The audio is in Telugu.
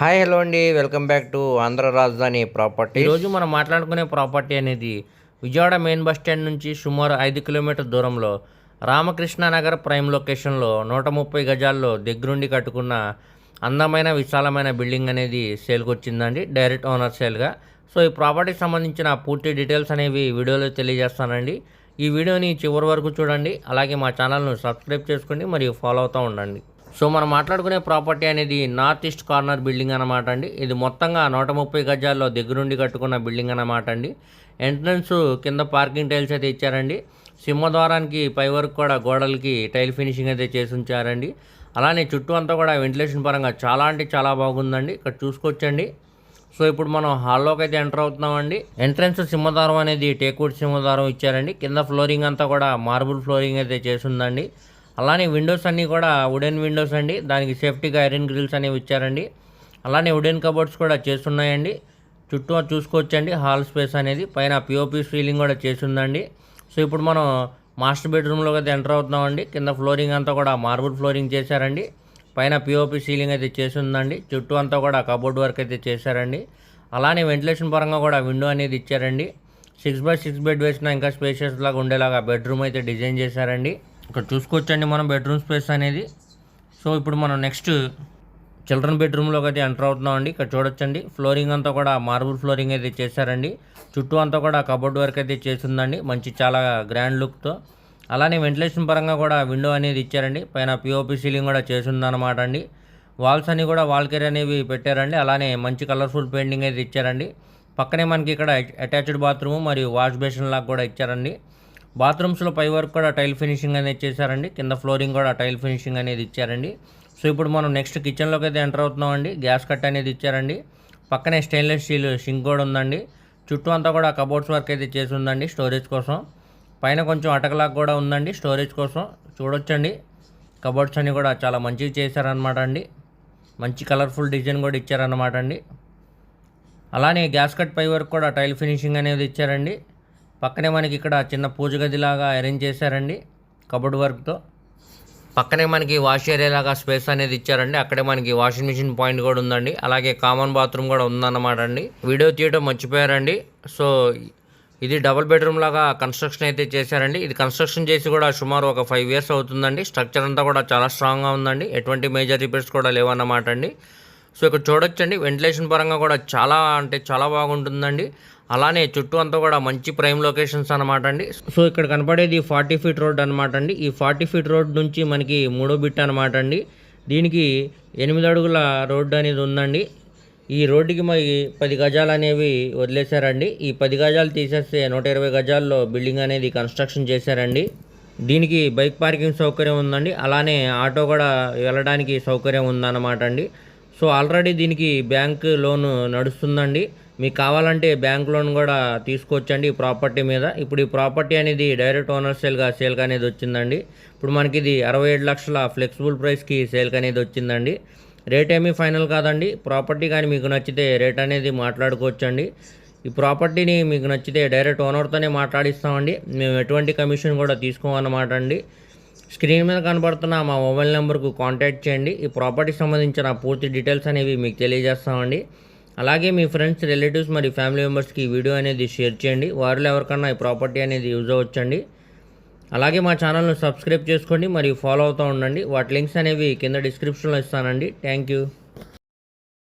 హాయ్ హలో అండి. Welcome back to Andhra Rajadhani property. ఈరోజు మనం మాట్లాడుకునే ప్రాపర్టీ అనేది విజయవాడ మెయిన్ బస్ స్టాండ్ నుంచి సుమారు ఐదు కిలోమీటర్ దూరంలో రామకృష్ణ నగర్ ప్రైమ్ లొకేషన్లో నూట ముప్పై గజాల్లో దగ్గరుండి కట్టుకున్న అందమైన విశాలమైన బిల్డింగ్ అనేది సేల్కి వచ్చిందండి డైరెక్ట్ ఓనర్ సేల్గా. సో ఈ ప్రాపర్టీకి సంబంధించిన పూర్తి డీటెయిల్స్ అనేవి వీడియోలో తెలియజేస్తానండి. ఈ వీడియోని చివరి వరకు చూడండి. అలాగే మా ఛానల్ను సబ్స్క్రైబ్ చేసుకోండి మరియు ఫాలో అవుతూ ఉండండి. సో మనం మాట్లాడుకునే ప్రాపర్టీ అనేది నార్త్ ఈస్ట్ కార్నర్ బిల్డింగ్ అనమాట అండి. ఇది మొత్తంగా నూట ముప్పై గజాల్లో దగ్గరుండి కట్టుకున్న బిల్డింగ్ అనమాట అండి. ఎంట్రన్స్ కింద పార్కింగ్ టైల్స్ అయితే ఇచ్చారండి. సింహద్వారానికి పై వరకు కూడా గోడలకి టైల్ ఫినిషింగ్ అయితే చేసి ఉంచారండి. అలానే చుట్టూ అంతా కూడా వెంటిలేషన్ పరంగా చాలా అంటే చాలా బాగుందండి. ఇక్కడ చూసుకోవచ్చండి. సో ఇప్పుడు మనం హాల్లోకి అయితే ఎంటర్ అవుతున్నామండి. ఎంట్రన్స్ సింహద్వారం అనేది టేక్వుడ్ సింహద్వారం ఇచ్చారండి. కింద ఫ్లోరింగ్ అంతా కూడా మార్బుల్ ఫ్లోరింగ్ అయితే చేసిందండి అలానే విండోస్ అన్నీ కూడా వుడెన్ విండోస్ అండి. దానికి సేఫ్టీగా ఐరన్ గ్రిల్స్ అనేవి ఇచ్చారండి. అలానే వుడెన్ కబోర్డ్స్ కూడా చేస్తున్నాయండి. చుట్టూ చూసుకోవచ్చండి. హాల్ స్పేస్ అనేది. పైన పిఓపి సీలింగ్ కూడా చేసిందండి. సో ఇప్పుడు మనం మాస్టర్ బెడ్రూమ్లో అయితే ఎంటర్ అవుతున్నామండి. కింద ఫ్లోరింగ్ అంతా కూడా మార్బుల్ ఫ్లోరింగ్ చేశారండి. పైన పిఓపి సీలింగ్ అయితే చేసిందండి. చుట్టూ అంతా కూడా కబోర్డ్ వర్క్ అయితే చేశారండి. అలానే వెంటిలేషన్ పరంగా కూడా విండో అనేది ఇచ్చారండి. సిక్స్ బై సిక్స్ బెడ్ వేసిన ఇంకా స్పేషియస్ లాగా ఉండేలాగా బెడ్రూమ్ అయితే డిజైన్ చేశారండి. ఇక్కడ చూసుకోవచ్చండి మనం బెడ్రూమ్ స్పేస్ అనేది. సో ఇప్పుడు మనం నెక్స్ట్ చిల్డ్రన్ బెడ్రూమ్లోకి అయితే ఎంటర్ అవుతున్నామండి. ఇక్కడ చూడొచ్చండి. ఫ్లోరింగ్ అంతా కూడా మార్బుల్ ఫ్లోరింగ్ అయితే చేశారండి. చుట్టూ అంతా కూడా కబోర్డ్ వర్క్ అయితే చేసిందండి మంచి చాలా గ్రాండ్ లుక్తో అలానే వెంటిలేషన్ పరంగా కూడా విండో అనేది ఇచ్చారండి. పైన పిఓపి సీలింగ్ కూడా చేసిందనమాట అండి. వాల్స్ అన్ని కూడా వాల్ కేర్ అనేవి పెట్టారండి. అలానే మంచి కలర్ఫుల్ పెయింటింగ్ అయితే ఇచ్చారండి. పక్కనే మనకి ఇక్కడ అటాచ్డ్ బాత్రూమ్ మరియు వాష్ బేసిన్ లాగా కూడా ఇచ్చారండి. బాత్రూమ్స్లో పై వరకు కూడా టైల్ ఫినిషింగ్ అనేది చేశారండి కింద ఫ్లోరింగ్ కూడా టైల్ ఫినిషింగ్ అనేది ఇచ్చారండి. సో ఇప్పుడు మనం నెక్స్ట్ కిచెన్లోకి అయితే ఎంటర్ అవుతున్నామండి. గ్యాస్ కట్ అనేది ఇచ్చారండి. పక్కనే స్టెయిన్లెస్ స్టీల్ షింక్ కూడా ఉందండి. చుట్టూ అంతా కూడా కబోర్డ్స్ వర్క్ అయితే చేసి ఉందండి స్టోరేజ్ కోసం. పైన కొంచెం అటకలాగా కూడా ఉందండి స్టోరేజ్ కోసం. చూడొచ్చండి. కబోర్డ్స్ అన్నీ కూడా చాలా మంచిగా చేశారనమాట అండి. మంచి కలర్ఫుల్ డిజైన్ కూడా ఇచ్చారనమాట అండి. అలానే గ్యాస్ కట్ పై వరకు కూడా టైల్ ఫినిషింగ్ అనేది ఇచ్చారండి. పక్కనే మనకి ఇక్కడ చిన్న పూజ గదిలాగా అరేంజ్ చేశారండి కబోర్డ్ వర్క్తో పక్కనే మనకి వాష్ ఏరియా లాగా స్పేస్ అనేది ఇచ్చారండి అక్కడే మనకి వాషింగ్ మిషన్ పాయింట్ కూడా ఉందండి అలాగే కామన్ బాత్రూమ్ కూడా ఉందన్నమాట అండి. వీడియో తీయడం మర్చిపోయారండి సో ఇది డబుల్ బెడ్రూమ్ లాగా కన్స్ట్రక్షన్ అయితే చేశారండి. ఇది కన్స్ట్రక్షన్ చేసి కూడా సుమారు ఒక ఫైవ్ ఇయర్స్ అవుతుందండి స్ట్రక్చర్ అంతా కూడా చాలా స్ట్రాంగ్గా ఉందండి ఎటువంటి మేజర్ రిపేర్స్ కూడా లేవన్నమాట అండి. సో ఇక్కడ చూడొచ్చండి. వెంటిలేషన్ పరంగా కూడా చాలా అంటే చాలా బాగుంటుందండి. అలానే చుట్టూ అంతా కూడా మంచి ప్రైమ్ లొకేషన్స్ అనమాట అండి. సో ఇక్కడ కనపడేది ఫార్టీ ఫీట్ రోడ్ అనమాట అండి. ఈ ఫార్టీ ఫీట్ రోడ్ నుంచి మనకి మూడో బిట్ అనమాట అండి. దీనికి ఎనిమిది అడుగుల రోడ్డు అనేది ఉందండి. ఈ రోడ్డుకి మరి పది గజాలు అనేవి వదిలేశారండి. ఈ పది గజాలు తీసేస్తే నూట ఇరవై గజాల్లో బిల్డింగ్ అనేది కన్స్ట్రక్షన్ చేశారండి. దీనికి బైక్ పార్కింగ్ సౌకర్యం ఉందండి. అలానే ఆటో కూడా వెళ్ళడానికి సౌకర్యం ఉందన్నమాట అండి. సో ఆల్రెడీ దీనికి బ్యాంక్ లోన్ నడుస్తుందండి. మీకు కావాలంటే బ్యాంక్ లోన్ కూడా తీసుకోవచ్చండి ఈ ప్రాపర్టీ మీద. ఇప్పుడు ఈ ప్రాపర్టీ అనేది డైరెక్ట్ ఓనర్ సేల్గా సేల్గా అనేది వచ్చిందండి. ఇప్పుడు మనకి ఇది అరవై ఏడు లక్షల ఫ్లెక్సిబుల్ ప్రైస్కి సేల్కి అనేది వచ్చిందండి. రేట్ ఏమీ ఫైనల్ కాదండి. ప్రాపర్టీ కానీ మీకు నచ్చితే రేట్ అనేది మాట్లాడుకోవచ్చండి. ఈ ప్రాపర్టీని మీకు నచ్చితే డైరెక్ట్ ఓనర్తోనే మాట్లాడిస్తామండి. మేము ఎటువంటి కమిషన్ కూడా తీసుకోమన్నమాట అండి. స్క్రీన్ మీద కనబడుతున్న మా మొబైల్ నెంబర్కు కాంటాక్ట్ చేయండి. ఈ ప్రాపర్టీకి సంబంధించిన పూర్తి డీటెయిల్స్ అనేవి మీకు తెలియజేస్తామండి. అలాగే మీ ఫ్రెండ్స్ రిలేటివ్స్ మరియు ఫ్యామిలీ మెంబర్స్కి ఈ వీడియో అనేది షేర్ చేయండి. వారిలో ఎవరికన్నా ఈ ప్రాపర్టీ అనేది యూజ్ అవ్వచ్చండి. అలాగే మా ఛానల్ను సబ్స్క్రైబ్ చేసుకోండి మరియు ఫాలో అవుతూ ఉండండి. వాటి లింక్స్ అనేవి కింద డిస్క్రిప్షన్లో ఇస్తానండి. Thank you.